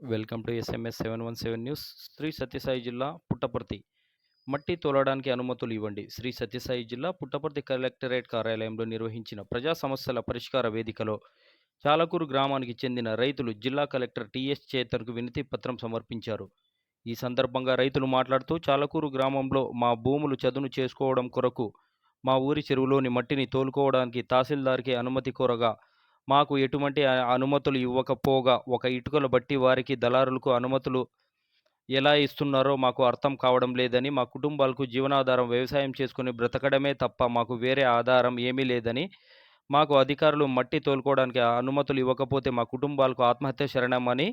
Welcome to SMS seven one seven news Sri Sathya Sai జిల్లా పుట్టపర్తి. మట్టి తోలడానికి అనుమతులు ఇవ్వండి. శ్రీ సత్యసాయి జిల్లా పుట్టపర్తి కలెక్టరేట్ కార్యాలయంలో నిర్వహించిన ప్రజా సమస్యల పరిష్కార వేదికలో చాలకూరు గ్రామానికి చెందిన రైతులు జిల్లా కలెక్టర్ టిఎస్ చేతన్కు వినతి పత్రం సమర్పించారు. ఈ సందర్భంగా రైతులు మాట్లాడుతూ చాలకూరు గ్రామంలో మా భూములు చదును చేసుకోవడం కొరకు మా ఊరి చెరువులోని మట్టిని తోలుకోవడానికి తహసీల్దార్కి అనుమతి కోరగా మాకు ఎటువంటి అనుమతులు ఇవ్వకపోగా ఒక ఇటుకలు బట్టి వారికి దళారులకు అనుమతులు ఎలా ఇస్తున్నారో మాకు అర్థం కావడం లేదని మా కుటుంబాలకు జీవనాధారం వ్యవసాయం చేసుకుని బ్రతకడమే తప్ప మాకు వేరే ఆధారం ఏమీ లేదని మాకు అధికారులు మట్టి తోలుకోవడానికి అనుమతులు ఇవ్వకపోతే మా కుటుంబాలకు ఆత్మహత్య శరణమని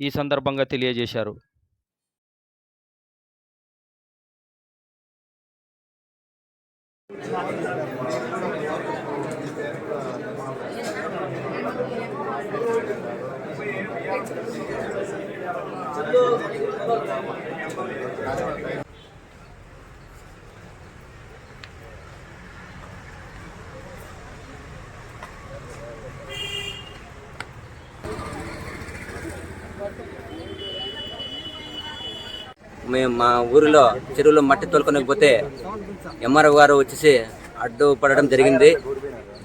ఈ సందర్భంగా తెలియజేశారు. చెప్పు మేము మా ఊరిలో చెరువులో మట్టి తోలుకొనకపోతే ఎంఆర్ఓ గారు వచ్చేసి అడ్డు పడడం జరిగింది.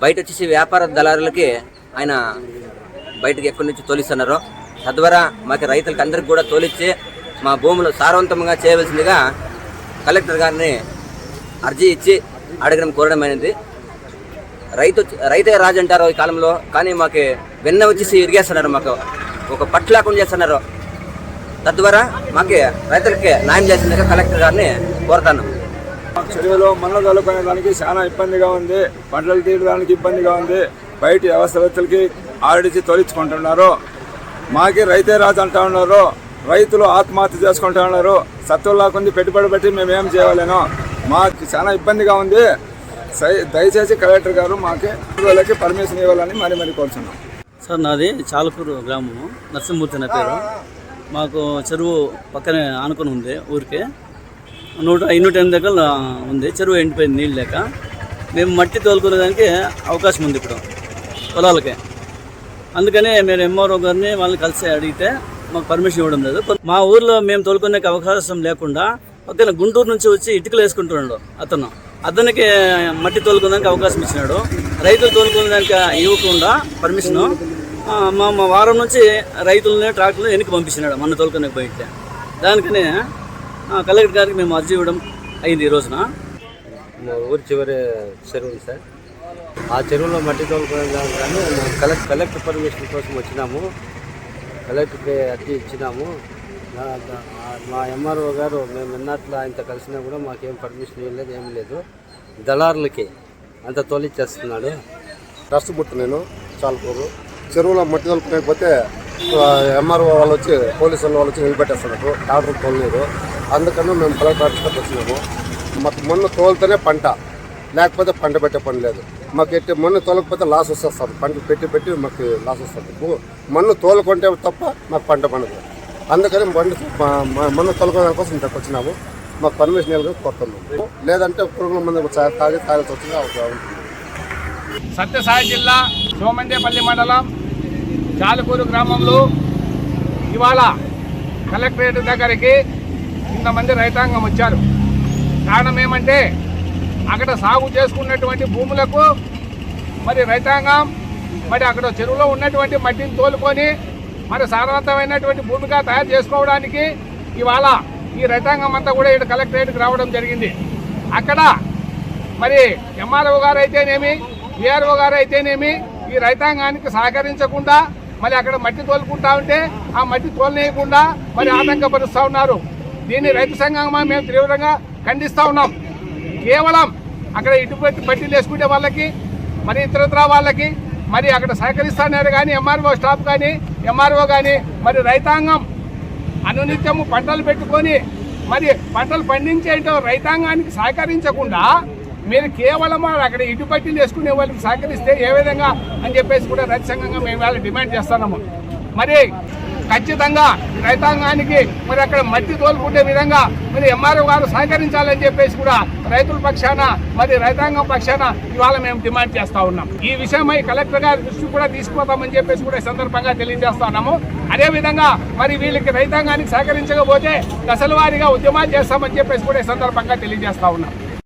బయట వచ్చేసి వ్యాపార దళారులకి ఆయన బయటకు ఎక్కడి నుంచి తోలిస్తున్నారు. తద్వారా మాకు రైతులకి అందరికి కూడా తోలిచ్చి మా భూములు సారవంతంగా చేయవలసిందిగా కలెక్టర్ గారిని అర్జీ ఇచ్చి అడగడం కోరడం అనేది రైతు రైతే రాజు అంటారు ఈ కాలంలో కానీ మాకు వెన్న వచ్చేసి ఇరిగేస్తున్నారు మాకు. ఒక పట్టు లేకుండా చేస్తున్నారు. తద్వారా మాకు రైతులకి న్యాయం చేసిందిగా కలెక్టర్ గారిని కోరుతాను. చెరువులో మన్ను తోలుకునే దానికి చాలా ఇబ్బందిగా ఉంది. పంటలు తీయడానికి ఇబ్బందిగా ఉంది. బయట వ్యవస్థలకి ఆడిచి తొలించుకుంటున్నారు మాకి రైతే రాజు అంటా ఉన్నారు. రైతులు ఆత్మహత్య చేసుకుంటా ఉన్నారు. సత్తుల్లా కొంది పెట్టుబడి పెట్టి మేము ఏం చేయలేను మాకు చాలా ఇబ్బందిగా ఉంది. సై- దయచేసి కలెక్టర్ గారు మాకి వాళ్ళకి పర్మిషన్ ఇవ్వాలని మరి మరి కోరుచున్నాం. సార్ నాది చాలకూరు గ్రామము నరసింహమూర్తి నా పేరు. మాకు చెరువు పక్కనే ఆనుకొని ఉంది ఊరికే. నూట నూట ఎనిమిది ఎకరాలు ఉంది. చెరువు ఎండిపోయింది నీళ్ళు లేక. మేము మట్టి తోలుకునేదానికి అవకాశం ఉంది ఇప్పుడు పొలాలకే. అందుకనే మేము ఎంఆర్ఓ గారిని వాళ్ళని కలిసి అడిగితే మాకు పర్మిషన్ ఇవ్వడం లేదు. మా ఊర్లో మేము తోలుకునే అవకాశం లేకుండా పక్కన గుంటూరు నుంచి వచ్చి ఇటుకలు వేసుకుంటున్నాడు అతను. అతనికి మట్టి తోలుకునేదానికి అవకాశం ఇచ్చినాడు. రైతులు తోలుకునేదానికి ఇవ్వకుండా పర్మిషను మా మా వారం నుంచి రైతులని ట్రాక్టర్లు వెనక్కి పంపించినాడు మన తోలుకునే పోయితే దానికని కలెక్టర్ గారికి మేము అర్జీ ఇవ్వడం అయింది ఈ రోజున. మా ఊరి చివరి చెరువు ఉంది సార్. ఆ చెరువులో మట్టి తోలుకోవడానికి కానీ మేము కలెక్ట్ కలెక్టర్ పర్మిషన్ కోసం వచ్చినాము. కలెక్టర్కి అర్జీ ఇచ్చినాము. మా ఎంఆర్ఓ గారు మేము ఎన్నట్లు ఆయనతో కలిసినా కూడా మాకేం పర్మిషన్ ఇవ్వలేదు ఏం లేదు. దళారులకి అంత తోలిచ్చేస్తున్నాడు. నష్టపుట్టు నేను చాలకూరు. చెరువులో మట్టి తొలుపుకోకపోతే ఎంఆర్ఓ వాళ్ళు వచ్చి పోలీసు వాళ్ళు వచ్చి నిలబెట్టేస్తున్నారు. డాక్టర్ తోలలేదు. అందుకని మేము కలెక్టర్ ఆఫీస్కి వచ్చినాము. మాకు మొన్న తోలితేనే పంట. లేకపోతే పంట పెట్టే పని లేదు. మాకు ఎట్టి మన్ను తోలకపోతే లాస్ వస్తుంది. పంట పెట్టి పెట్టి మాకు లాస్ వస్తుంది. మన్ను తోలుకుంటే తప్ప మాకు పంట పండదు. అందుకని బండి మా- మన్ను తోలుకోవడం కోసం ఇంతకు వచ్చినాము. మాకు పర్మిషన్ ఇవ్వాలని కోరుతున్నాము లేదంటే పురుగుల మంది తాగి తాగి వచ్చింది సత్యసాయి జిల్లా సోమందేపల్లి మండలం చాలకూరు గ్రామంలో ఇవాళ కలెక్టరేట్ దగ్గరికి ఇంతమంది రైతాంగం వచ్చారు. కారణం ఏమంటే అక్కడ సాగు చేసుకున్నటువంటి భూములకు మరి రైతాంగం మరి అక్కడ చెరువులో ఉన్నటువంటి మట్టిని తోలుకొని మరి సారవంతమైనటువంటి భూమిగా తయారు చేసుకోవడానికి ఇవాళ ఈ రైతాంగం అంతా కూడా ఇక్కడ కలెక్టరేట్కి రావడం జరిగింది. అక్కడ మరి ఎంఆర్ఓ గారు అయితేనేమి ఏఆర్ఓ గారు అయితేనేమి ఈ రైతాంగానికి సహకరించకుండా మరి అక్కడ మట్టి తోలుకుంటా ఉంటే ఆ మట్టి తోలనేయకుండా మరి ఆటంకపరుస్తూ ఉన్నారు. దీన్ని రైతు సంఘంగా మేము తీవ్రంగా ఖండిస్తూ ఉన్నాం. కేవలం అక్కడ ఇటు పెట్టి పట్టీలు వేసుకునే వాళ్ళకి మరి ఇతరత్ర వాళ్ళకి మరి అక్కడ సహకరిస్తున్నారు కానీ ఎంఆర్ఓ స్టాఫ్ కానీ ఎంఆర్ఓ కానీ మరి రైతాంగం అనునిత్యము పంటలు పెట్టుకొని మరి పంటలు పండించేటో రైతాంగానికి సహకరించకుండా మీరు కేవలం అక్కడ ఇటు పట్టీలు వేసుకునే వాళ్ళకి సహకరిస్తే ఏ విధంగా అని చెప్పేసి కూడా రైతు సంఘంగా మేము వాళ్ళు డిమాండ్ చేస్తున్నాము. మరి ఖచ్చితంగా రైతాంగానికి మరి అక్కడ మట్టి తోలుకుండే విధంగా మరి ఎంఆర్ఓ గారు సహకరించాలని చెప్పేసి కూడా రైతుల పక్షాన మరి రైతాంగం పక్షాన ఇవాళ మేము డిమాండ్ చేస్తా ఉన్నాం. ఈ విషయమై కలెక్టర్ గారి దృష్టి కూడా తీసుకుపోతామని చెప్పేసి కూడా ఈ సందర్భంగా తెలియజేస్తా ఉన్నాము మరి వీళ్ళకి రైతాంగానికి సహకరించకపోతే దశల వారీగా ఉద్యమాలు చేస్తామని చెప్పేసి కూడా ఈ సందర్భంగా తెలియజేస్తా ఉన్నాం.